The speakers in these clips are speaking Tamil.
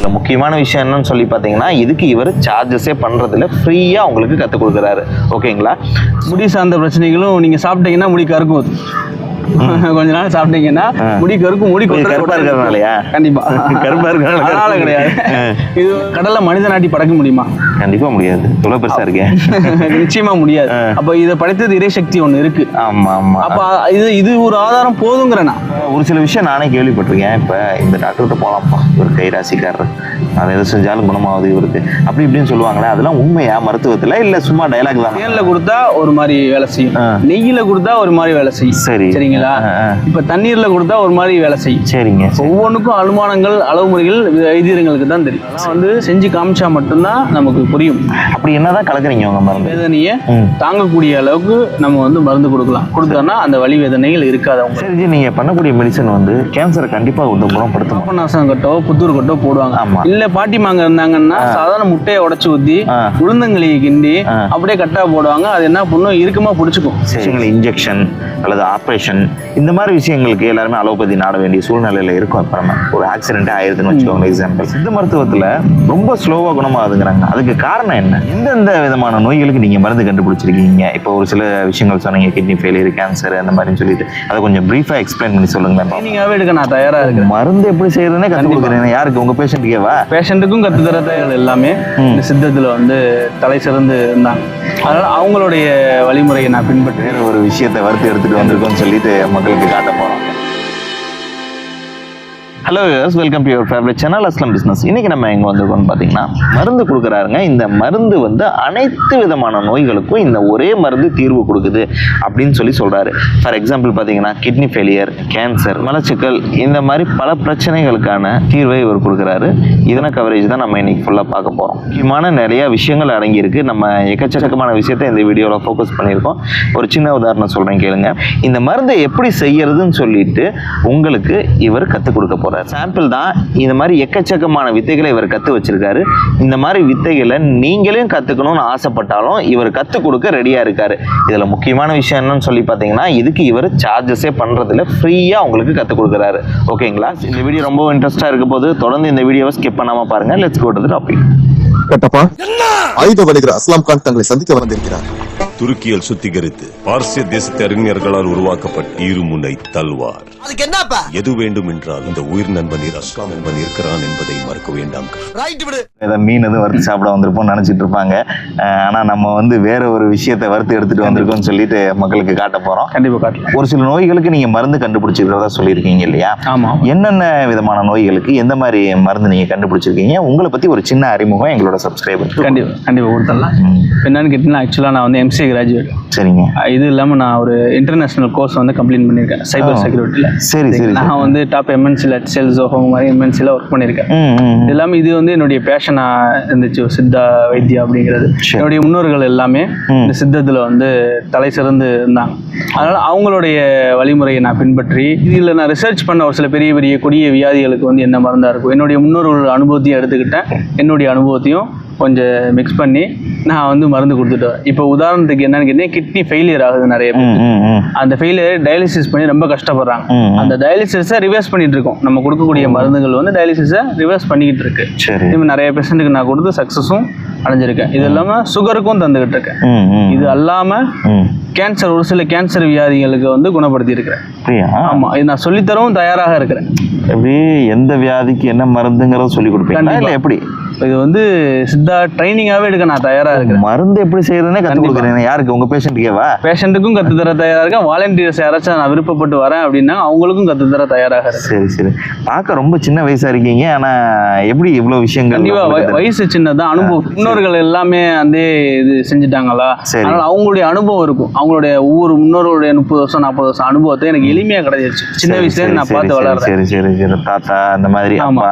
இதில் முக்கியமான விஷயம் என்னன்னு சொல்லி பார்த்தீங்கன்னா இதுக்கு இவர் சார்ஜஸே பண்ணுறதில்ல ஃப்ரீயாக உங்களுக்கு கற்றுக் கொடுக்குறாரு. ஓகேங்களா முடி சார்ந்த பிரச்சனைகளும் நீங்கள் சாப்பிட்டீங்கன்னா முடி கருக்கும் கொஞ்ச நாள் சாப்பிட்டீங்கன்னா முடி கருக்கும் முடி கருப்பா. இருக்கிறதுனாலயா? கண்டிப்பா. கருப்பா இருக்கிறதுனால. கிடையாது. இது கடல்ல மனித நாட்டி படைக்க முடியுமா? கண்டிப்பாக முடியாது. இவ்வளோ பெருசாக இருக்கேன் நிச்சயமா முடியாது. அப்ப இதை படைத்தது இறைசக்தி ஒண்ணு இருக்கு. ஆமாம் ஆமாம் அப்ப இது இது ஒரு ஆதாரம் போதுங்கிறனா ஒரு சில விஷயம் நானே கேள்விப்பட்டிருக்கேன். இப்போ இந்த டாக்டர்கிட்ட போகலாம்ப்பா இவர் கை ராசிக்காரர் அதை எது செஞ்சாலும் குணமாகுது இவருக்கு. அப்படி இப்படின்னு சொல்லுவாங்களே அதெல்லாம் உண்மையா? மருத்துவத்தில் இல்லை சும்மா டயலாக் தான்? தேன்ல கொடுத்தா ஒரு மாதிரி வேலை செய்யும். நெய்யில கொடுத்தா ஒரு மாதிரி வேலை செய்யும். சரி. சரிங்களா? ஆ, ஆ. இப்ப தண்ணீர்ல கொடுத்தா ஒரு மாதிரி வேலை செய்யும். சரிங்க ஒவ்வொன்றுக்கும் அனுமானங்கள் அளவுமுறைகள் வைத்தியர்களுக்கு தான் தெரியும். அதெல்லாம் வந்து செஞ்சு காமிச்சா மட்டும்தான் நமக்கு புரியும். அப்படி என்னதான் கலக்குறீங்க உங்க மருந்து? வேதனையை. தாங்கக்கூடிய அளவுக்கு நம்ம வந்து மருந்து கொடுக்கலாம். கொடுத்தோம்னா அந்த வலி வேதனைகள் இருக்காது அவங்க சரி நீங்க பண்ணக்கூடிய மெடிசன் வந்து கேன்சரை கண்டிப்பா வந்து குணப்படுத்தும் பாபநாசம் கட்டோ புத்தூர் கட்டோ போடுவாங்க. ஆமா. இல்ல பாட்டிமாங்க இருந்தாங்கன்னா சாதாரண முட்டையை உடைச்சு ஊத்தி. உளுந்தங்களியை கிண்டி. அப்படியே கட்டா போடுவாங்க. அது என்ன பண்ணும் இறுக்கமா பிடிச்சிக்கும். விஷயங்கள் இன்ஜெக்ஷன் அல்லது ஆப்ரேஷன் இந்த மாதிரி விஷயங்களுக்கு எல்லாருமே அலோபதி நாட வேண்டிய சூழ்நிலையில இருக்கும். இப்போ நம்ம ஒரு ஆக்சிடென்ட் ஆயிருதுன்னு வச்சுக்கோங்க எக்ஸாம்பிள் சித்த மருத்துவத்துல ரொம்ப ஸ்லோவா குணமாகுதுங்கிறாங்க. அதுக்கு காரணம் என்ன? எந்தெந்த விதமான நோய்களுக்கு நீங்க மருந்து கண்டுபிடிச்சிருக்கீங்க? இப்போ ஒரு சில விஷயங்கள் சொன்னீங்க கிட்னி ஃபெயிலியர் கேன்சர் அந்த மாதிரின்னு சொல்லிட்டு. அதை கொஞ்சம் பிரீஃபா எக்ஸ்பிளைன் பண்ணி சொல்லுங்களேன் ட்ரைனிங்காவே எடுக்க நான் தயாரா இருக்கேன் மருந்து எப்படி செய்யறதுனே கற்றுக் கொடுக்குறேன். யாருக்கு? உங்க பேஷண்ட்டுக்கேவா பேஷண்ட்டுக்கும் கத்து தர தயார்கள் எல்லாமே. சித்தத்துல வந்து தலை சிறந்து இருந்தாங்க. அதனால் அவங்களுடைய வழிமுறையை நான் பின்பற்றுகிற ஒரு விஷயத்தை வறுத்து எடுத்துகிட்டு வந்திருக்கோம்னு சொல்லிட்டு மக்களுக்கு காட்ட போகிறேன் hello use welcome to your favourite channel Aslam business இன்னைக்கு நம்ம எங்கே வந்திருக்கோம்னு பார்த்தீங்கன்னா மருந்து கொடுக்குறாருங்க. இந்த மருந்து வந்து அனைத்து விதமான நோய்களுக்கும் இந்த ஒரே மருந்து தீர்வு கொடுக்குது அப்படின்னு சொல்லி சொல்கிறாரு ஃபார் எக்ஸாம்பிள் பார்த்தீங்கன்னா கிட்னி ஃபெயிலியர் கேன்சர் மலச்சிக்கல் இந்த மாதிரி பல பிரச்சனைகளுக்கான தீர்வை இவர் கொடுக்குறாரு. இதன கவரேஜ் தான் நம்ம இன்னைக்கு ஃபுல்லாக பார்க்க போகிறோம் முக்கியமான நிறையா விஷயங்கள் அடங்கியிருக்கு. நம்ம எக்கச்சக்கமான விஷயத்தை இந்த வீடியோவில் ஃபோக்கஸ் பண்ணியிருக்கோம். ஒரு சின்ன உதாரணம் சொல்கிறேன் கேளுங்க. இந்த மருந்தை எப்படி செய்யறதுன்னு சொல்லிட்டு உங்களுக்கு இவர் கற்றுக் கொடுக்க போறார் சாம்பிள் தான் இந்த மாதிரி எக்கச்சக்கமான வித்தைகளை இவர் கற்று வச்சிருக்காரு. இந்த மாதிரி வித்தைகளை நீங்களும் கற்றுக்கணும்னு ஆசைப்பட்டாலும் இவர் கற்றுக் கொடுக்க ரெடியாக இருக்கார். இதில் முக்கியமான விஷயம் என்னன்னு சொல்லி பார்த்தீங்கன்னா இதுக்கு இவர் சார்ஜஸே பண்ணுறதில்ல ஃப்ரீயாக உங்களுக்கு கற்றுக் கொடுக்குறாரு. ஓகேங்களா? இந்த வீடியோ ரொம்ப இன்ட்ரெஸ்ட்டாக இருக்க போது தொடர்ந்து இந்த வீடியோவை ஸ்கிப் பண்ணாமல் பாருங்கள் let's go to topic Kattappa. ஆயுத வணிகர் அஸ்லாம் கான் தங்களை சந்திக்க வந்திருக்கிறார். துருக்கியில் சுத்திகரித்து பார்சிய தேசத்து அறிஞர்களால் உருவாக்கப்பட்ட இருமுனை தல்வார். அதுக்கு என்னப்பா? எது வேண்டும் என்றால் இந்த உயிர் நண்பனில் அஸ்லாம் என்பன் இருக்கிறான் என்பதை மறக்க வேண்டாம். ரைட் விடு. ஏதோ மீன் எதுவும் வறுத்து சாப்பிட வந்திருப்போம்னு நினச்சிட்டு இருப்பாங்க. அஹ் ஆனா நம்ம வந்து வேற ஒரு விஷயத்தை வறுத்து எடுத்துட்டு வந்திருக்கோம்னு சொல்லிட்டு மக்களுக்கு காட்ட போறோம். கண்டிப்பா காட்டலாம். ஒரு சில நோய்களுக்கு நீங்க மருந்து கண்டுபிடிச்சிருக்கிறதா சொல்லியிருக்கீங்க இல்லையா? ஆமா என்னென்ன விதமான நோய்களுக்கு எந்த மாதிரி மருந்து நீங்க கண்டுபிடிச்சிருக்கீங்க? உங்களை பத்தி ஒரு சின்ன அறிமுகம் எங்களோட சப்ஸ்கிரைபர் கண்டிப்பா கண்டிப்பா கொடுத்துடலாம். என்னன்னு கேட்டீங்கன்னா ஆக்சுவலா நான் வந்து எம்சிஏ கிராஜுவேட் சரிங்க. இது இல்லாம நான் ஒரு இன்டர்நேஷனல் கோர்ஸ் வந்து கம்ப்ளீட் பண்ணியிருக்கேன். சைபர். செக்யூரிட்டியில் சரி சரி நான் வந்து டாப் எம்என்சியில் ஹெச்எல் ஜோஹோ மாதிரி எம்என்சியில் ஒர்க் பண்ணியிருக்கேன். இது எல்லாமே இது வந்து என்னுடைய பேஷனாக இருந்துச்சு. சித்தா வைத்தியம் அப்படிங்கிறது. என்னுடைய முன்னோர்கள் எல்லாமே. இந்த சித்தத்தில் வந்து தலை சிறந்து இருந்தாங்க. அதனால அவங்களுடைய வழிமுறையை நான் பின்பற்றி இதில் நான் ரிசர்ச் பண்ண ஒரு சில பெரிய பெரிய கொடிய வியாதிகளுக்கு வந்து என்ன மருந்தாக இருக்கும் என்னுடைய முன்னோர்கள் அனுபவத்தையும் எடுத்துக்கிட்டேன். என்னுடைய அனுபவத்தையும் கொஞ்சம் மிக்ஸ் பண்ணி நான் வந்து மருந்து கொடுத்துட்டு வரேன் இப்போ உதாரணத்துக்கு என்னன்னு கேட்டீங்கன்னா கிட்னி ஃபெயிலியர் ஆகுது நிறைய. அந்த ஃபெயிலியர் டயாலிசிஸ் பண்ணி ரொம்ப கஷ்டப்படுறாங்க. அந்த டயாலிசிஸை ரிவர்ஸ் பண்ணிட்டு இருக்கோம். நம்ம கொடுக்கக்கூடிய மருந்துகள் வந்து டயாலிசிஸை ரிவர்ஸ் பண்ணிக்கிட்டு இருக்கு. இப்போ நிறைய பேஷண்ட்டுக்கு நான் கொடுத்து சக்ஸஸும் அடைஞ்சிருக்கேன். இது இல்லாமல் சுகருக்கும் தந்துகிட்டு இருக்கேன். இது அல்லாமல். கேன்சர் ஒரு சில கேன்சர் வியாதிகளுக்கு வந்து குணப்படுத்தி இருக்கிறேன் அப்படியா? ஆமாம் இது நான் சொல்லித்தரவும் தயாராக இருக்கிறேன். எப்படி? எந்த வியாதிக்கு என்ன மருந்துங்கிறத சொல்லி கொடுப்பீங்களா. இல்ல எப்படி? இது வந்து சித்தா ட்ரைனிங்காகவே எடுக்க நான் தயாராக இருக்கிறேன். மருந்து எப்படி செய்யறதுனே கத்து கொடுக்குறேன் யாருக்கு? உங்க பேஷண்ட்டுக்கேவா பேஷண்ட்டுக்கும் கற்றுத்தர தயாராக இருக்கேன். வாலண்டியர்ஸ் யாராச்சும் நான் விருப்பப்பட்டு வரேன் அப்படின்னா அவங்களுக்கும் கற்றுத்தர தயாராக இருக்கேன் சரி சரி. பார்க்க ரொம்ப சின்ன வயசா இருக்கீங்க. ஆனா எப்படி இவ்வளவு விஷயங்கள் கண்டிப்பா வய- உங்களுக்கு தெரியும்? வயசு சின்னதான் அனுபவம். முன்னோர்கள் எல்லாமே அந்த இது செஞ்சுட்டாங்களா. அதனால அவங்களுடைய அனுபவம் இருக்கும். அவங்களுடைய ஒவ்வொரு முன்னோர்களுடைய முப்பது வருஷம் நாற்பது வருஷம் அனுபவத்தை எனக்கு எளிமையா கிடைச்சிருச்சு. சின்ன வயசுல நான் பார்த்து வளர்றேன். சரி சரி சரி தாத்தா அந்த மாதிரி ஆமா.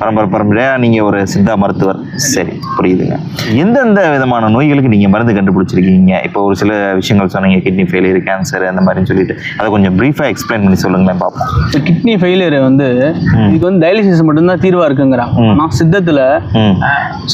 பரம்பரை பரம்பரையா நீங்க ஒரு சித்தா மருத்துவர். சரி புரியுதுங்க. எந்தெந்த விதமான நோய்களுக்கு நீங்க மருந்து கண்டுபிடிச்சிருக்கீங்க? இப்போ ஒரு சில விஷயங்கள் சொன்னீங்க. கிட்னி ஃபெயிலியர் கேன்சர் அந்த மாதிரின்னு சொல்லிட்டு. அதை கொஞ்சம் பிரீஃபா எக்ஸ்பிளைன் பண்ணி சொல்லுங்களேன் பார்ப்போம் கிட்னி ஃபெயிலியர் வந்து இதுக்கு வந்து டயாலிசிஸ் மட்டும்தான் தீர்வா இருக்குங்கிறாங்க ம். ஆனா சித்தத்துல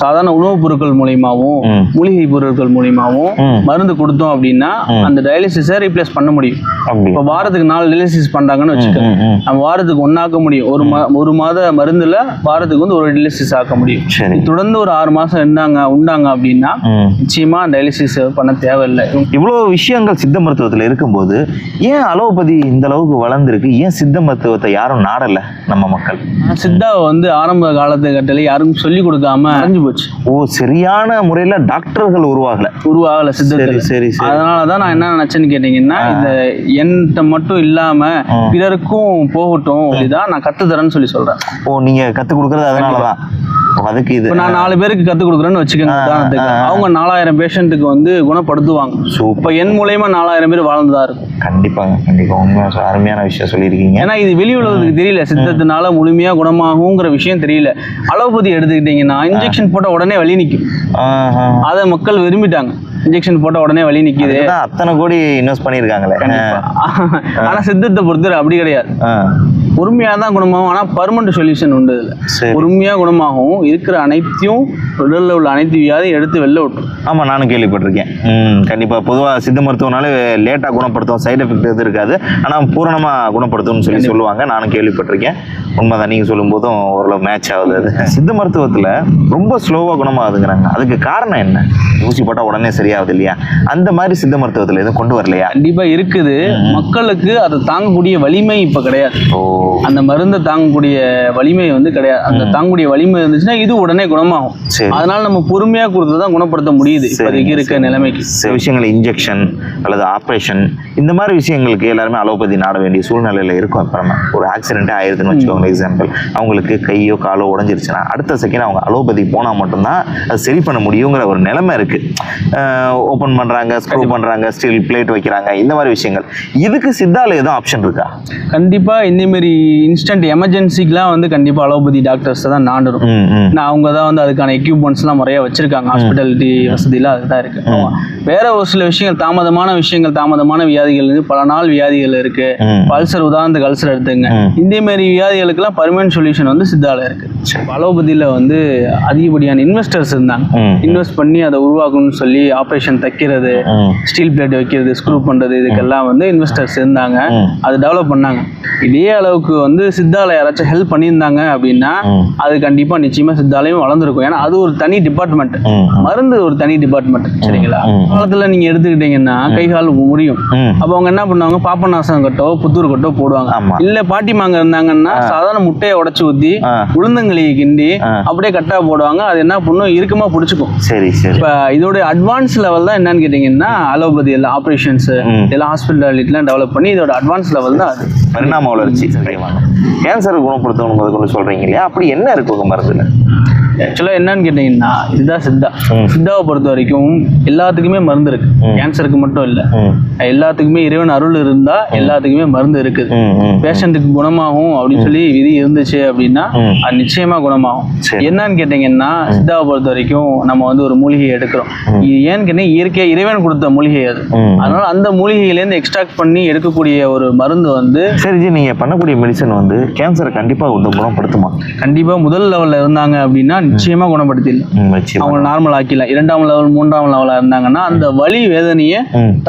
சாதாரண உணவுப் பொருட்கள் மூலியமாவும். மூலிகை பொருட்கள் மூலியமாவும். மருந்து கொடுத்தோம் அப்படின்னா. அந்த டயாலிசிஸை ரீப்ளேஸ் பண்ண முடியும். இப்போ வாரத்துக்கு நாலு டயாலிசிஸ் பண்றாங்கன்னு வச்சுக்கோங்க. நம்ம வாரத்துக்கு ஒன்னாக்க முடியும். ஒரு மா ஒரு மாத மருந்துல வாரத்துக்கு வந்து ஒரு டயாலிசிஸ் ஆக்க முடியும். தொடர்ந்து ஒரு ஆறு மாசம் இருந்தாங்க உண்டாங்க அப்படின்னா ம். நிச்சயமா டயாலிசிஸ் பண்ண தேவையில்லை. இவ்வளோ விஷயங்கள் சித்த மருத்துவத்தில் இருக்கும்போது ஏன் அலோபதி இந்த அளவுக்கு வளர்ந்துருக்கு? ஏன் சித்த மருத்துவத்தை யாரும் நாடல நம்ம மக்கள்? சித்தாவை வந்து ஆரம்ப காலத்து கட்டல யாரும் சொல்லி கொடுக்காம அரைஞ்சு போச்சு. ஓ சரியான முறையில் டாக்டர்கள் உருவாகல. உருவாகல சித்தத்தில் சரி சரி அதனால தான் நான் என்ன நினைச்சேன்னு கேட்டீங்கன்னா இந்த என்கிட்ட மட்டும் இல்லாம. பிறருக்கும் போகட்டும் இதுதான் நான் கத்து தரேன்னு சொல்லி சொல்றேன். ஓ நீங்க கத்து கொடுக்கறது அதனால தான் அதுக்கு இது. நான் நாலு பேருக்கு கத்து கொடுக்குறேன்னு வச்சுக்கோங்க உதாரணத்துக்கு. அவங்க நாலாயிரம் பேஷண்ட்டுக்கு வந்து குணப்படுத்துவாங்க. இப்போ என் மூலயமா நாலாயிரம் பேர் வாழ்ந்துதான் இருக்கும். கண்டிப்பாங்க கண்டிப்பா. உண்மை அருமையான விஷயம் சொல்லியிருக்கீங்க. ஏன்னா இது வெளி உலகத்துக்கு தெரியல. சித்தத்தினால முழுமையா குணமாகுங்கிற விஷயம் தெரியல. அலோபதி எடுத்துக்கிட்டீங்கன்னா இன்ஜெக்ஷன் போட்ட உடனே வலி நிற்கும். அதை மக்கள் விரும்பிட்டாங்க. இன்ஜெக்ஷன் போட்ட உடனே வலி நிக்குது. அதுதான் கோடி இன்வெஸ்ட் பண்ணியிருக்காங்களே. ஆனா சித்தத்தை பொறுத்தவரை அப்படி கிடையாது. ஆ. பொறுமையா தான் குணமாகும். ஆனா பர்மனண்ட் சொல்யூஷன் உண்டு இதுல சரி. பொறுமையா குணமாகும் இருக்கிற அனைத்தையும் உடல்ல உள்ள அனைத்து வியாதியும் எடுத்து வெளில விட்டுரும். ஆமாம் நானும் கேள்விப்பட்டிருக்கேன். கண்டிப்பாக பொதுவாக சித்த மருத்துவனாலே லேட்டாக குணப்படுத்தும். சைடு எஃபெக்ட் எதுவும் இருக்காது. ஆனால் பூரணமாக குணப்படுத்தும்னு சொல்லி சொல்லுவாங்க. நானும் கேள்விப்பட்டிருக்கேன். உண்மைதான் நீங்கள் சொல்லும்போதும் ஓரளவு மேட்ச் ஆகுது அது. சித்த மருத்துவத்தில் ரொம்ப ஸ்லோவாக குணமாகுதுங்கிறாங்க. அதுக்கு காரணம் என்ன? ஊசி போட்டால் உடனே சரியாகுது இல்லையா அந்த மாதிரி சித்த மருத்துவத்தில் எதுவும் கொண்டு வரலையா? கண்டிப்பா இருக்குது. மக்களுக்கு அதை தாங்கக்கூடிய வலிமை இப்ப கிடையாது. அந்த மருந்தை தாங்கக்கூடிய வலிமை வந்து கிடையாது. அந்த தாங்கக்கூடிய வலிமை இருந்துச்சுன்னா இது உடனே குணமாகும். அதனால நம்ம பொறுமையா கொடுத்து தான் குணப்படுத்த முடியுது இப்போதைக்கு இருக்க நிலைமைக்கு. சில விஷயங்கள் இன்ஜெக்ஷன் அல்லது ஆப்ரேஷன் இந்த மாதிரி விஷயங்களுக்கு எல்லாருமே அலோபதி நாட வேண்டிய சூழ்நிலையில் இருக்கும். இப்போ நம்ம ஒரு ஆக்சிடென்ட்டே ஆயிருதுன்னு வச்சுக்கோங்க எக்ஸாம்பிள் அவங்களுக்கு கையோ காலோ உடஞ்சிருச்சுன்னா அடுத்த செகண்ட் அவங்க அலோபதி போனால் மட்டும்தான் அது சரி பண்ண முடியுங்கிற ஒரு நிலைமை இருக்குது ஓப்பன் பண்ணுறாங்க ஸ்க்ரூ பண்ணுறாங்க ஸ்டீல் பிளேட் வைக்கிறாங்க இந்த மாதிரி விஷயங்கள். இதுக்கு சித்தால எதுவும் ஆப்ஷன் இருக்கா? கண்டிப்பா இந்த மாதிரி இன்ஸ்டன்ட் எமர்ஜென்சிக்கெலாம் வந்து கண்டிப்பா அலோபதி டாக்டர்ஸ் தான் நாடணும் ம் ம். நான் அவங்க தான் வந்து அதுக்கான எக்யூப்மெண்ட்ஸ்லாம் முறையா வச்சிருக்காங்க. ஹாஸ்பிட்டாலிட்டி வசதியெல்லாம் அதுதான் இருக்கு. வேற ஒரு சில விஷயங்கள் தாமதமான விஷயங்கள் தாமதமான வியாதிகள் இருக்கு பல நாள் வியாதிகள் இருக்கு. ம். அல்சர் உதாரணத்துக்கு அல்சர் எடுத்துங்க. ம். இந்த மாதிரி வியாதிகளுக்கெல்லாம் பர்மனன்ட் சொல்யூஷன் வந்து சித்தால இருக்கு. அலோபதியில வந்து அதிகப்படியான இன்வெஸ்டர்ஸ் இருந்தாங்க. இன்வெஸ்ட் பண்ணி அதை உருவாக்கணும்னு சொல்லி ஆப்ரேஷன் தைக்கிறது ஸ்டீல் பிளேட் வைக்கிறது ஸ்க்ரூ பண்றது இதுக்கெல்லாம் வந்து இன்வெஸ்டர்ஸ் இருந்தாங்க. அது டெவலப் பண்ணாங்க. இதே அளவுக்கு வந்து சித்தால யாராச்சும் ஹெல்ப் பண்ணியிருந்தாங்க அப்படின்னா. அது கண்டிப்பா நிச்சயமா சித்தாலயம் வளர்ந்துருக்கும். ஏன்னா அது ஒரு தனி டிபார்ட்மெண்ட் மருந்து ஒரு தனி டிபார்ட்மெண்ட் சரிங்களா. காலத்துல நீங்க எடுத்துக்கிட்டீங்கன்னா கை கால் முடியும். அப்போ அவங்க என்ன பண்ணுவாங்க? பாப்பநாசம் கட்டோ புத்தூர் கட்டோ போடுவாங்க. இல்ல பாட்டிமாங்க இருந்தாங்கன்னா சாதாரண முட்டையை உடைச்சு ஊத்தி. உளுந்தங்களியை கிண்டி. அப்படியே கட்டா போடுவாங்க. அது என்ன பண்ணும்? இறுக்கமா பிடிச்சிக்கும். சரி சரி. இப்ப இதோட அட்வான்ஸ் லெவல் தான் என்னன்னு கேட்டீங்கன்னா அலோபதி எல்லாம் ஆப்ரேஷன்ஸ் ம். இதெல்லாம் ஹாஸ்பிட்டாலிட்டிலாம் டெவலப் பண்ணி இதோட அட்வான்ஸ் லெவல் தான் அது. பரிணாம வளர்ச்சி கேன்சர் குணப்படுத்தணும் கொண்டு சொல்றீங்க இல்லையா? அப்படி என்ன இருக்கு உங்க மருந்துல? ஆக்சுவலாக என்னன்னு கேட்டிங்கன்னா இதுதான் சித்தா. சித்தாவை பொறுத்த வரைக்கும் எல்லாத்துக்குமே மருந்து இருக்கு. கேன்சருக்கு மட்டும் இல்லை. எல்லாத்துக்குமே இறைவன் அருள் இருந்தா எல்லாத்துக்குமே மருந்து இருக்குது பேஷண்ட்டுக்கு குணமாகும் அப்படின்னு சொல்லி விதி இருந்துச்சு அப்படின்னா. அது நிச்சயமா குணமாகும். என்னன்னு கேட்டிங்கன்னா சித்தாவை பொறுத்த வரைக்கும் நம்ம வந்து ஒரு மூலிகை எடுக்கிறோம். ஏன்னு கேட்டீங்கன்னா இயற்கையா இறைவன் கொடுத்த மூலிகை அது. அதனால அந்த மூலிகையிலேருந்து எக்ஸ்ட்ராக்ட் பண்ணி எடுக்கக்கூடிய ஒரு மருந்து வந்து சரி ஜி நீங்க பண்ணக்கூடிய மெடிசன் வந்து கேன்சரை கண்டிப்பா வந்து குணப்படுத்துமா? கண்டிப்பா முதல் லெவல்ல இருந்தாங்க அப்படின்னா நிச்சயமா குணப்படுத்திடலாம். அவங்க நார்மல் ஆக்கிடலாம். இரண்டாம் லெவல் மூன்றாம் லெவலில் இருந்தாங்கன்னா அந்த வலி வேதனையை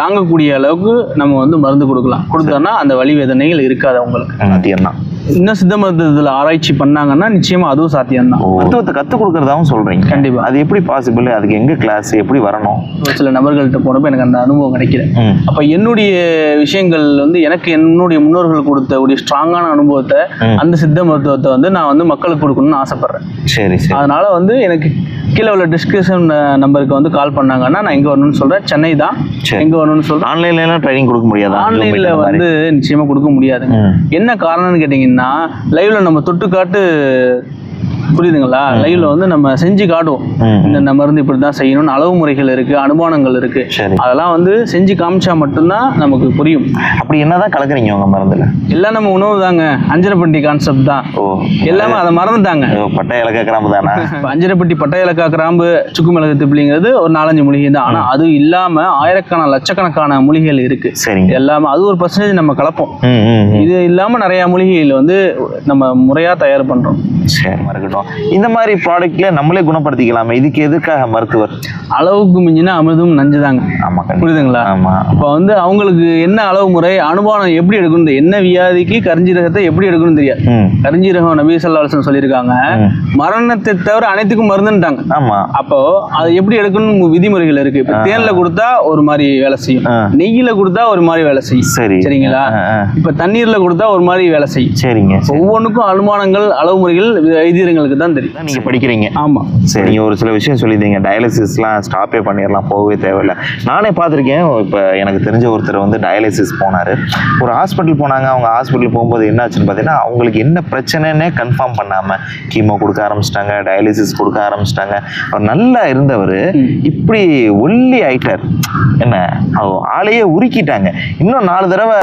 தாங்கக்கூடிய அளவுக்கு நம்ம வந்து மருந்து கொடுக்கலாம். கொடுத்தோம்னா அந்த வலி வேதனைகள் இருக்காது அவங்களுக்கு. ம், சாத்தியம்தான் இன்னும் சித்த மருத்துவத்தில் ஆராய்ச்சி பண்ணாங்கன்னா நிச்சயமா அதுவும் சாத்தியம்தான். மருத்துவத்தை கத்துக் கொடுக்கறதாவும் சொல்றீங்க. கண்டிப்பா. அது எப்படி பாசிபிள் அதுக்கு எங்க கிளாஸ் எப்படி வரணும்? ஒரு சில நபர்கள்ட்ட போனப்போ எனக்கு அந்த அனுபவம் கிடைக்கல. அப்போ என்னுடைய விஷயங்கள் வந்து எனக்கு என்னுடைய முன்னோர்கள் கொடுத்த ஸ்ட்ராங்கான அனுபவத்தை. அந்த சித்த மருத்துவத்தை வந்து நான் வந்து மக்களுக்கு கொடுக்கணும்னு ஆசைப்படுறேன். சரி சரி. அதனால வந்து எனக்கு கீழே உள்ள டிஸ்கிரிப்ஷன் நம்பருக்கு வந்து கால் பண்ணாங்கன்னா நான் எங்கே வரணும்னு சொல்கிறேன் சென்னை தான். எங்கே வரணும்னு சொல்கிறேன் ஆன்லைன்ல எல்லாம் ட்ரைனிங் கொடுக்க முடியாதா ஆன்லைனில்? வந்து நிச்சயமாக கொடுக்க முடியாதுங்க ம். என்ன காரணம்னு கேட்டிங்கன்னா லைவ்ல நம்ம தொட்டு காட்டு புரியுதுங்களா? லைவ்ல வந்து நம்ம செஞ்சு காட்டுவோம். இந்த மருந்து இப்படி தான் செய்யணும்னு அளவு முறைகள் இருக்கு அனுமானங்கள் இருக்கு. சரி. அதெல்லாம் வந்து செஞ்சு காமிச்சா மட்டும்தான் நமக்கு புரியும். அப்படி என்னதான் கலக்குறீங்க உங்க மருந்துல? எல்லாம் நம்ம உணவு தாங்க. அஞ்சரைப்பட்டி கான்செப்ட் தான். ஓ எல்லாமே அதை மறந்துட்டாங்க. ஐயோ, பட்டை இலக்க கிராம்பு தானா? அஞ்சரைப்பட்டி பட்டை ஏலக்காய் கிராம்பு சுக்கு மிளகு திப்பிலிங்கிறது ஒரு நாலஞ்சு மூலிகை தான். ஆனா அது இல்லாம ஆயிரக்கணக்கான லட்சக்கணக்கான மூலிகைகள் இருக்கு. சரிங்க. எல்லாமே அது ஒரு பர்சன்டேஜ் நம்ம கலப்போம். இது இல்லாம நிறைய மூலிகைகள் வந்து நம்ம முறையா தயார் பண்றோம். சரி இருக்கட்டும் இந்த மாதிரி ப்ராடக்ட்ல நம்மளே குணப்படுத்திக்கலாமே. இதுக்கு எதுக்காக மருத்துவர்? அளவுக்கு மிஞ்சினா அமிர்தம் நஞ்சுதாங்க. ஆமா. புரியுதுங்களா? ஆமா. இப்போ வந்து அவங்களுக்கு என்ன அளவு முறை அனுமானம் எப்படி எடுக்கணும். என்ன வியாதிக்கு கரிஞ்சீரகத்தை எப்படி எடுக்கணும் தெரியாது. கரிஞ்சீரகம் நபி சல்லாஹம் சொல்லியிருக்காங்க. மரணத்தை தவிர அனைத்துக்கும் மருந்துன்ட்டாங்க ஆமா. அப்போ அது எப்படி எடுக்கணும் விதிமுறைகள் இருக்கு. இப்போ தேன்ல கொடுத்தா ஒரு மாதிரி வேலை செய்யும். நெய்யில கொடுத்தா ஒரு மாதிரி வேலை செய்யும். சரி. சரிங்களா. இப்போ தண்ணீர்ல கொடுத்தா ஒரு மாதிரி வேலை செய்யும். சரிங்க சரி. ஒவ்வொன்றுக்கும் அனுமானங்கள் அளவு முறைகள் வைத்தியர்களுக்கு தான் தெரியும். நீங்க படிக்கிறீங்க. ஆமா. சரி. நீங்க ஒரு சில விஷயம் சொல்லியிருந்தீங்க டயாலிசிஸ்லாம் ஸ்டாப்பே பண்ணிடலாம் போகவே தேவையில்லை. நானே பார்த்துருக்கேன். இப்போ எனக்கு தெரிஞ்ச ஒருத்தர் வந்து டயாலிசிஸ் போனார். ஒரு ஹாஸ்பிட்டல் போனாங்க. அவங்க ஹாஸ்பிட்டல் போகும்போது என்ன ஆச்சுன்னு பார்த்தீங்கன்னா அவங்களுக்கு என்ன பிரச்சனைன்னே கன்ஃபார்ம் பண்ணாமல் கீமோ கொடுக்க ஆரம்பிச்சிட்டாங்க டயாலிசிஸ் கொடுக்க ஆரம்பிச்சிட்டாங்க. அவர் நல்லா இருந்தவர். இப்படி ஒல்லி ஆயிட்டார். என்ன? ஆளையே உருக்கிட்டாங்க. இன்னும் நாலு தடவை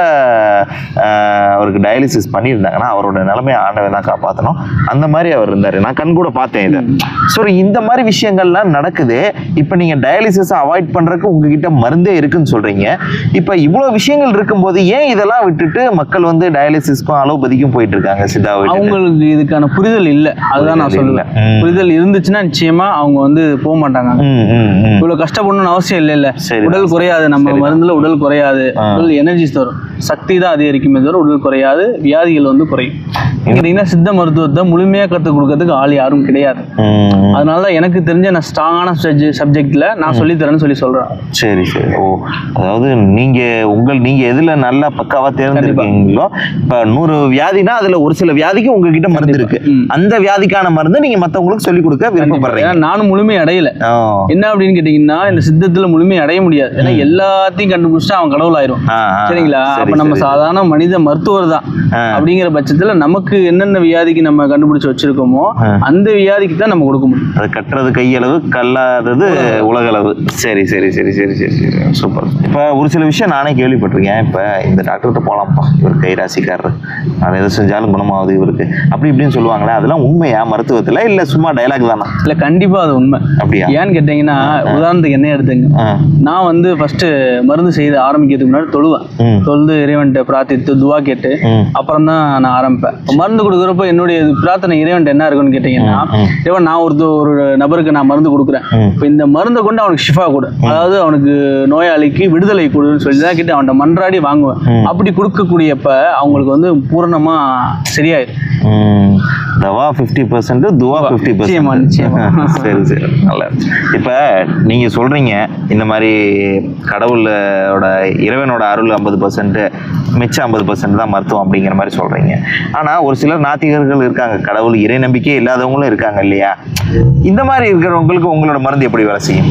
அவருக்கு டயாலிசிஸ் பண்ணியிருந்தாங்கன்னா அவரோட நிலைமையை ஆண்டவன் தான் காப்பாற்றணும் அந்த மாதிரி அவர் இருந்தார் நான் கண் கூட பார்த்தேன் இதை. ஸோ இந்த மாதிரி விஷயங்கள்லாம் நடக்குது. இப்போ நீங்கள் டயாலிசிஸை அவாய்ட் பண்ணுறதுக்கு உங்ககிட்ட மருந்தே இருக்குன்னு சொல்கிறீங்க இப்போ இவ்வளோ விஷயங்கள் இருக்கும்போது ஏன் இதெல்லாம் விட்டுட்டு மக்கள் வந்து டயாலிசிஸ்க்கும் அலோபதிக்கும் போயிட்டு இருக்காங்க சித்தாவை? அவங்களுக்கு இதுக்கான புரிதல் இல்லை. அதுதான் நான் சொல்லுவேன். புரிதல் இருந்துச்சுன்னா நிச்சயமா அவங்க வந்து போக மாட்டாங்க. இவ்வளவு கஷ்டப்படணும்னு அவசியம் இல்லை இல்ல. உடல் குறையாது. நம்ம. மருந்துல உடல் குறையாது. உடல் எனர்ஜி தரும் சக்தி தான் அதிகரிக்குமே தவிர உடல் குறையாது. வியாதிகள் வந்து குறையும். கேட்டீங்கன்னா சித்த மருத்துவத்தை முழுமையா கற்றுக் கொடுக்கறதுக்கு ஆள் யாரும் கிடையாது. அதனால தான் எனக்கு தெரிஞ்ச நான் ஸ்ட்ராங்கான சப்ஜெக்ட்ல நான் சொல்லித் தரேன்னு சொல்லி சொல்றேன். சரி சரி. ஓ அதாவது நீங்க உங்கள் நீங்க எதுல நல்லா பக்காவா தேர்ந்தெடுக்கீங்களோ இப்ப நூறு வியாதினா அதுல ஒரு சில வியாதிக்கு உங்ககிட்ட மருந்து இருக்கு. அந்த வியாதிக்கான மருந்து நீங்க மத்தவங்களுக்கு சொல்லி கொடுக்க விருப்பப்படுறீங்க. நானும் முழுமை அடையல. என்ன அப்படின்னு கேட்டீங்கன்னா இந்த சித்தத்துல முழுமை அடைய முடியாது. ஏன்னா எல்லாத்தையும் கண்டுபிடிச்சா அவன் கடவுள் ஆயிரும் சரிங்களா? சரி, அப்ப நம்ம. சாதாரண மனித மருத்துவர் தான். அப்படிங்கிற பட்சத்துல நமக்கு என்னென்ன வியாதிக்கு நம்ம கண்டுபிடிச்சு வச்சிருக்கோமோ. அந்த வியாதிக்கு தான் நம்ம கொடுக்க முடியும். அது கட்டுறது கையளவு கல்லாதது உலகளவு. சரி சரி சரி சரி சரி சரி. சூப்பர். இப்போ ஒரு சில விஷயம் நானே கேள்விப்பட்டிருக்கேன். இப்போ இந்த டாக்டர்கிட்ட போகலாம்ப்பா இவர் கை ராசிக்காரர். நான் எது செஞ்சாலும் குணமாகுது இவருக்கு. அப்படி இப்படின்னு சொல்லுவாங்களே அதெல்லாம் உண்மையா? மருத்துவத்தில்? இல்லை சும்மா டைலாக் தானா? இல்ல கண்டிப்பா அது உண்மை. அப்படியா? ஏன்னு கேட்டீங்கன்னா உதாரணத்துக்கு என்ன எடுத்துங்க. நான் வந்து ஃபர்ஸ்ட் மருந்து செய்து ஆரம்பிக்கிறதுக்கு முன்னாடி தொழுவேன். தொழுது இறைவன்கிட்ட பிரார்த்தித்து துவா கேட்டு அப்புறம் தான் நான் ஆரம்பிப்பேன். மருந்து கொடுக்குறப்ப என்னுடைய பிரார்த்தனை இறைவன்ட்ட என்ன இருக்குன்னு கேட்டீங்கன்னா. இறைவன் நான் ஒரு ஒரு நபருக்கு நான் மருந்து கொடுக்குறேன். இப்போ இந்த மருந்தை கொண்டு அவனுக்கு ஷிஃபா கொடு. அதாவது அவனுக்கு நோயாளிக்கு விடுதலை கொடுன்னு சொல்லி தான் கிட்ட அவன்கிட்ட மன்றாடி வாங்குவேன். அப்படி கொடுக்கக்கூடியப்ப அவங்களுக்கு வந்து பூரணமா சரியாயிடும். தவா ஃபிஃப்டி பர்சன்ட் துவா ஃபிஃப்டி நிச்சயமா. சரி சரி. நல்லா இப்போ நீங்கள் சொல்கிறீங்க இந்த மாதிரி கடவுளோட இறைவனோட அருள் ஐம்பது பர்சன்ட் மிச்சம் ஐம்பது பர்சன்ட் தான் மருத்துவம் அப்படிங்கிற மாதிரி சொல்கிறீங்க ஆனால் ஒரு சிலர் நாத்திகர்கள் இருக்காங்க. கடவுள் இறை நம்பிக்கை இல்லாதவங்களும் இருக்காங்க இல்லையா? இந்த மாதிரி இருக்கிறவங்களுக்கு உங்களோட மருந்து எப்படி வேலை செய்யும்?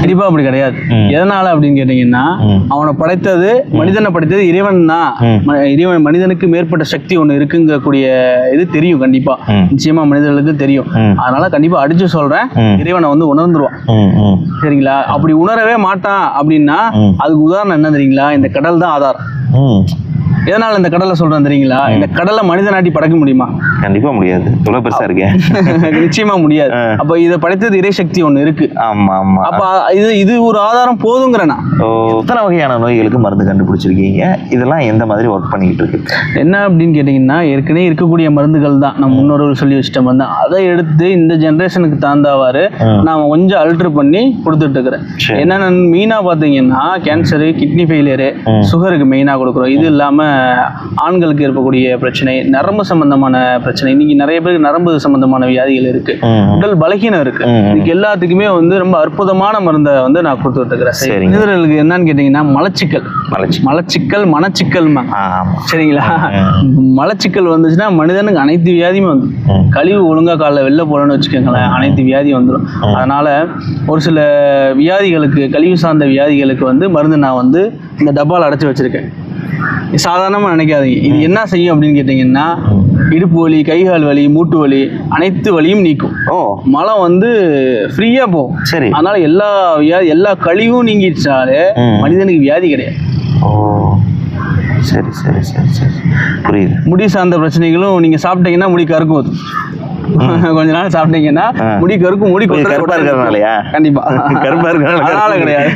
கண்டிப்பா அப்படி கிடையாது. எதனால அப்படின்னு கேட்டீங்கன்னா. அவனை படைத்தது மனிதனை படைத்தது இறைவன் தான். இறைவன் மனிதனுக்கு மேற்பட்ட சக்தி ஒன்று இருக்குங்கக்கூடிய இது தெரியும் கண்டிப்பா. நிச்சயமா மனிதர்களுக்கு தெரியும். அதனால கண்டிப்பா அடிச்சு சொல்றேன். இறைவனை வந்து உணர்ந்துருவான். சரிங்களா? அப்படி உணரவே மாட்டான் அப்படின்னா. அதுக்கு உதாரணம் என்ன தெரியுங்களா? இந்த கடல் தான் ஆதாரம். ம். எதனால இந்த கடலை சொல்றேன் தெரியுங்களா? இந்த கடலை மனித நாட்டி படைக்க முடியுமா? கண்டிப்பாக முடியாது. இவ்வளோ பெருசாக இருக்கேன் நிச்சயமா முடியாது. அப்ப இதை படைத்தது இறை சக்தி ஒண்ணு இருக்கு. ஆமாம் ஆமாம் அப்ப இது இது ஒரு ஆதாரம் போதுங்கிறேன் எத்தனை வகையான நோய்களுக்கு மருந்து கண்டுபிடிச்சிருக்கீங்க. இதெல்லாம் எந்த மாதிரி ஒர்க் பண்ணிக்கிட்டு இருக்கு? என்ன அப்படின்னு கேட்டிங்கன்னா ஏற்கனவே இருக்கக்கூடிய மருந்துகள் தான். நம்ம முன்னோர்கள் சொல்லி வச்சிட்ட மருந்து அதை எடுத்து இந்த ஜென்ரேஷனுக்கு தகுந்தவாறு ம். நான் கொஞ்சம் அல்ட்ரு பண்ணி கொடுத்துட்டு இருக்கிறேன். என்னென்ன மெயினாக பார்த்தீங்கன்னா கேன்சரு கிட்னி ஃபெயிலியரு. சுகருக்கு மெயினாக கொடுக்குறோம். இது இல்லாமல் ஆண்களுக்கு இருக்கக்கூடிய பிரச்சனை நரம்பு சம்பந்தமான பிரச்சனை. இன்னைக்கு நிறைய பேருக்கு நரம்பு சம்பந்தமான வியாதிகள் இருக்கு. உடல் பலகீனம் இருக்கு. இதுக்கு எல்லாத்துக்குமே வந்து ரொம்ப அற்புதமான மருந்தை வந்து நான் கொடுத்துட்டு இருக்கிறேன் சரிங்க. மனிதர்களுக்கு என்னன்னு கேட்டிங்கன்னா மலச்சிக்கல். மலைச்சி மலச்சிக்கல் மனச்சிக்கல்மா ஆமாம் சரிங்களா? மலச்சிக்கல் வந்துச்சுன்னா மனிதனுக்கு அனைத்து வியாதியுமே வந்துடும் ம். கழிவு ஒழுங்கா காலைல வெளில போறேன்னு வச்சுக்கோங்களேன் அனைத்து வியாதியும் வந்துடும் அதனால ஒரு சில வியாதிகளுக்கு கழிவு சார்ந்த வியாதிகளுக்கு வந்து மருந்து நான் வந்து இந்த டப்பாவில் அடைச்சி வச்சிருக்கேன். சாதாரணமாக நினைக்காதீங்க. இது என்ன செய்யும் அப்படின்னு கேட்டிங்கன்னா இடுப்பு வலி கைகால் வலி மூட்டு வலி அனைத்து வலியும் நீக்கும். ஓ. மலம் வந்து ஃப்ரீயாக போகும். சரி. அதனால எல்லா வியாதி எல்லா கழிவும் நீங்கிடுச்சாலே. மனிதனுக்கு வியாதி கிடையாது. ஓ. சரி சரி சரி சரி. புரியுது. முடி சார்ந்த பிரச்சனைகளும் நீங்கள் சாப்பிட்டீங்கன்னா முடி கருக்கும் அது கொஞ்ச நாள் சாப்பிட்டீங்கன்னா முடி கருக்கும் முடி கருப்பா. இருக்கிறதுனாலயா? கண்டிப்பா கருப்பா இருக்கிறதுனால கருப்பு. கிடையாது.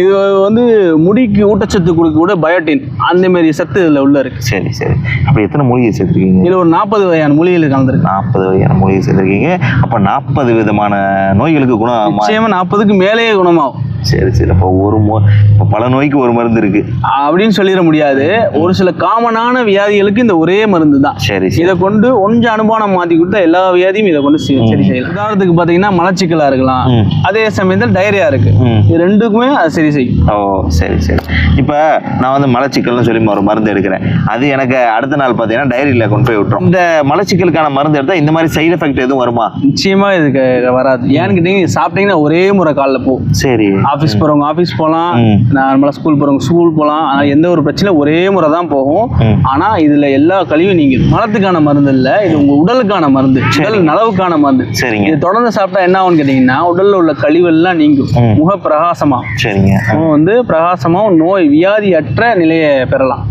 இது வந்து முடிக்கு ஊட்டச்சத்து கொடுக்கக்கூடிய பயோட்டின் அந்த மாதிரி சத்து இதுல உள்ள இருக்கு சரி சரி அப்ப எத்தனை மூலிகை சேர்த்துருக்கீங்க இதுல ஒரு நாற்பது வகையான மூலிகைகள் கலந்துருக்கு நாற்பது வகையான மூலிகை சேர்த்துருக்கீங்க அப்ப நாற்பது விதமான நோய்களுக்கு குணம் ஆமா. நிச்சயமா நாற்பதுக்கு மேலேயே குணமாகும் சரி சரி. அப்போ ஒரு மோ இப்ப பல நோய்க்கு ஒரு மருந்து இருக்கு. அப்படின்னு சொல்லிட முடியாது. ஒரு சில காமனான வியாதிகளுக்கு இந்த ஒரே மருந்து தான். சரி இதை கொண்டு கொஞ்சம் அனுமானம் மாத்தி கொடுத்தா எல்லா வியாதியும் இதை கொண்டு சரி செய்யலாம் உதாரணத்துக்கு பாத்தீங்கன்னா மலச்சிக்கலா இருக்கலாம். அதே சமயத்தில் டைரியா இருக்கு. இது ரெண்டுக்குமே அது சரி செய்யும். ஓ சரி சரி. இப்போ நான் வந்து மலச்சிக்கல்னு சொல்லி ஒரு மருந்து எடுக்கிறேன். அது எனக்கு அடுத்த நாள் பார்த்தீங்கன்னா டைரியில் கொண்டு போய் விட்டுரும். இந்த மலச்சிக்கலுக்கான மருந்து எடுத்தால் இந்த மாதிரி சைடு எஃபெக்ட் எதுவும் வருமா? நிச்சயமா இதுக்கு வராது. ஏன்னு கேட்டீங்க சாப்பிட்டீங்கன்னா ஒரே முறை காலைல போ சரி. ஆஃபீஸ் போகிறவங்க ஆஃபீஸ் போகலாம். நார்மலாக ஸ்கூல் போகிறவங்க ஸ்கூல் போகலாம் ஆனால் எந்த ஒரு பிரச்சனையும் ஒரே முறை தான் போகும். ஆனால் இதில் எல்லா கழிவும் நீங்கள் மலத்துக்கான மருந்து இல்லை இது உங்கள் உடலுக்கான மருந்து உடல் நலவுக்கான மருந்து. சரிங்க. இது தொடர்ந்து சாப்பிட்டா என்ன ஆகும்னு கேட்டிங்கன்னா உடலில் உள்ள கழிவெல்லாம் நீங்கும். முக பிரகாசமா. சரிங்க. வந்து பிரகாசமாவும் நோய் வியாதியற்ற நிலையை பெறலாம்.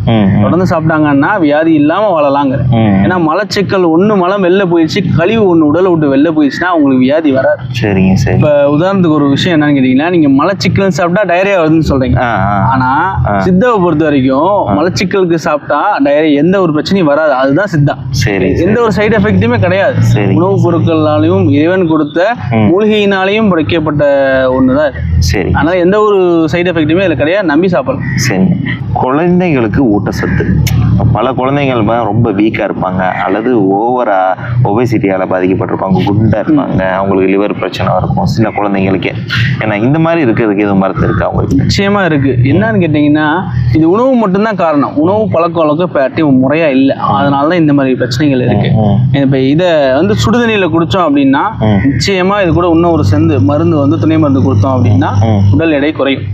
தொடர்ந்து சாப்பிட்டாங்கன்னா வியாதி இல்லாமல் வாழலாங்க ம். ஏன்னா மலச்சிக்கல் ஒன்று மலம் வெளில போயிடுச்சு கழிவு ஒன்று உடலை விட்டு வெளில போயிடுச்சுன்னா உங்களுக்கு வியாதி வராது. சரிங்க சரி. இப்போ உதாரணத்துக்கு ஒரு விஷயம் என்னன்னு கேட்டிங்கன்னா நீங்கள் மலச்சிக்கல் சாப்பிட்டா டயரியா வருதுன்னு ஆ ஆனா. சித்தாவை பொறுத்த வரைக்கும் மலச்சிக்கலுக்கு சாப்பிட்டா டயரியா எந்த ஒரு பிரச்சனையும் வராது. அதுதான் சித்தா. சரி எந்த ஒரு சைடு எஃபெக்ட்டுமே கிடையாது. உணவுப் பொருட்களாலையும் இறைவன் கொடுத்த. மூலிகையினாலையும் படைக்கப்பட்ட ஒண்ணுதான் சரி. அதனால எந்த ஒரு சைடு எஃபெக்ட்டுமே இதுல கிடையாது. நம்பி சாப்பிடலாம். சரி. குழந்தைங்களுக்கு ஊட்டச்சத்து. பல குழந்தைகள் ரொம்ப வீக்காக இருப்பாங்க. அல்லது ஓவரா ஒபேசிட்டியால் பாதிக்கப்பட்டிருப்பாங்க. குண்டாக இருப்பாங்க. அவங்களுக்கு லிவர் பிரச்சனை இருக்கும் சின்ன குழந்தைங்களுக்கே. ஏன்னா இந்த மாதிரி இருக்கிறதுக்கு எதுவும் மருந்து இருக்கா அவங்களுக்கு நிச்சயமா இருக்கு. என்னன்னு கேட்டீங்கன்னா இது உணவு மட்டும்தான் காரணம். உணவு பழக்க வழக்கம் இப்போ முறையா இல்லை. அதனால தான் இந்த மாதிரி பிரச்சனைகள் இருக்கு. இப்போ இதை வந்து சுடுதண்ணியில் குடித்தோம் அப்படின்னா. நிச்சயமா இது கூட இன்னும் ஒரு செந்து மருந்து வந்து துணை மருந்து கொடுத்தோம் அப்படின்னா. உடல் எடை குறையும்.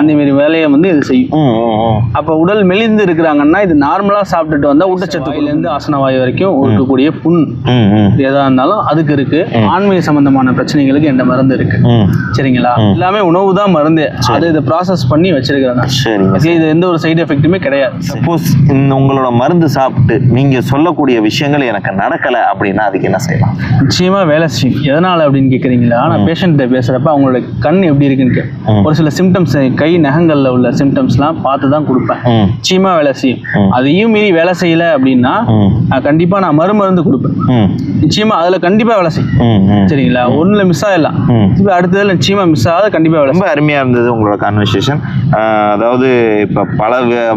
அந்த மாதிரி வேலையை வந்து இது செய்யும். அப்போ உடல் மெலிந்து இருக்கிறாங்கன்னா இது நார்மலாக சாப்பிட்டுட்டு வந்தால் ஊட்டச்சத்துலேருந்து ஆசனவாயு வரைக்கும் இருக்கக்கூடிய புண். எதா இருந்தாலும் அதுக்கு இருக்கு. ஆன்மீக சம்பந்தமான பிரச்சனைகளுக்கு எந்த மருந்து இருக்கு. சரிங்களா? எல்லாமே உணவு தான் மருந்து அது இதை ப்ராசஸ் பண்ணி வச்சிருக்கிறேன் சரிங்க இது எந்த ஒரு சைடு எஃபெக்ட்டுமே கிடையாது. சப்போஸ் இந்த உங்களோட மருந்து சாப்பிட்டு நீங்க சொல்லக்கூடிய விஷயங்கள் எனக்கு நடக்கல அப்படின்னா அதுக்கு என்ன செய்யலாம்? நிச்சயமா வேலை செய்யும். எதனால அப்படின்னு கேட்குறீங்களா நான் பேஷண்ட்டை பேசுறப்ப அவங்களோட கண் எப்படி இருக்குன்னு. ஒரு சில சிம்டம்ஸ் கை நகங்கள்ல உள்ள சிம்டம்ஸ்லாம் பார்த்து தான் கொடுப்பேன். நிச்சயமா வேலை செய்யும். அதையும் மீறி வேலை செய்யல அப்படின்னா நான் கண்டிப்பா நான் மறுமருந்து கொடுப்பேன். நிச்சயமா அதுல கண்டிப்பா வேலை செய்யும். சரிங்களா? ஒண்ணுல மிஸ் ஆயிடலாம். ம். இப்ப அடுத்ததுல நிச்சயமா மிஸ் ஆகாத. கண்டிப்பா வேலை ரொம்ப அருமையாக இருந்தது உங்களோட கான்வர்சேஷன் அதாவது இப்போ பல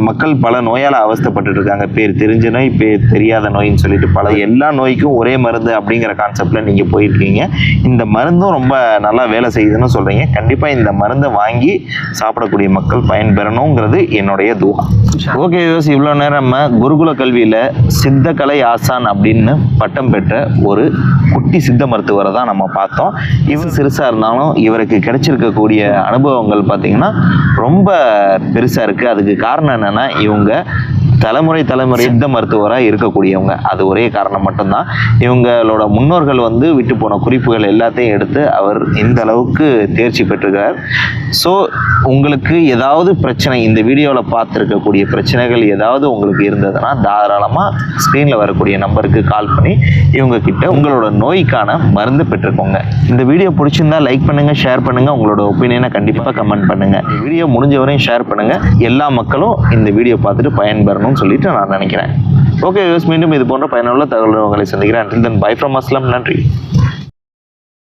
மக்கள் பல நோயால் அவஸ்தைப்பட்டுட்டு இருக்காங்க. பேர் தெரிஞ்ச நோய் பேர் தெரியாத நோயின்னு சொல்லிட்டு பல எல்லா நோய்க்கும் ஒரே மருந்து அப்படிங்கிற கான்செப்டில் நீங்கள் போயிருக்கீங்க. இந்த மருந்தும் ரொம்ப நல்லா வேலை செய்யுதுன்னு சொல்கிறீங்க கண்டிப்பாக இந்த மருந்தை வாங்கி சாப்பிடக்கூடிய மக்கள் பயன்பெறணுங்கிறது என்னுடைய துவா. ஓகே யோசி இவ்வளோ நேரம் நம்ம குருகுல கல்வியில் சித்தக்கலை ஆசான் அப்படின்னு பட்டம் பெற்ற ஒரு குட்டி சித்த மருத்துவரை தான் நம்ம பார்த்தோம். இவர் சிறுசாக இருந்தாலும் இவருக்கு இருக்கக்கூடிய அனுபவங்கள் பார்த்திங்கன்னா ரொம்ப பெருசாக இருக்குது அதுக்கு காரணம் என்னென்னா இவங்க தலைமுறை தலைமுறை சித்த மருத்துவராக இருக்கக்கூடியவங்க. அது ஒரே காரணம் மட்டும்தான். இவங்களோட முன்னோர்கள் வந்து விட்டு போன குறிப்புகள் எல்லாத்தையும் எடுத்து அவர் இந்த அளவுக்கு தேர்ச்சி பெற்றிருக்கிறார் ஸோ உங்களுக்கு ஏதாவது பிரச்சனை இந்த வீடியோவில் பார்த்துருக்கக்கூடிய பிரச்சனைகள் ஏதாவது உங்களுக்கு இருந்ததுன்னா தாராளமாக ஸ்க்ரீனில் வரக்கூடிய நம்பருக்கு கால் பண்ணி இவங்க கிட்ட உங்களோட நோய்க்கான மருந்து பெற்றுக்கோங்க. இந்த வீடியோ பிடிச்சிருந்தா லைக் பண்ணுங்கள் ஷேர் பண்ணுங்கள் உங்களோட ஒப்பீனியனை கண்டிப்பாக கமெண்ட் பண்ணுங்கள் இந்த வீடியோ முடிஞ்ச வரையும் ஷேர் பண்ணுங்கள் எல்லா மக்களும் இந்த வீடியோ பார்த்துட்டு பயன்பெறணும்னு சொல்லிட்டு நான் நினைக்கிறேன். ஓகே மீண்டும் இது போன்ற பயனுள்ள தகவல்களை சந்திக்கிறேன். தென் பை ஃப்ரம் அஸ்லாம் நன்றி.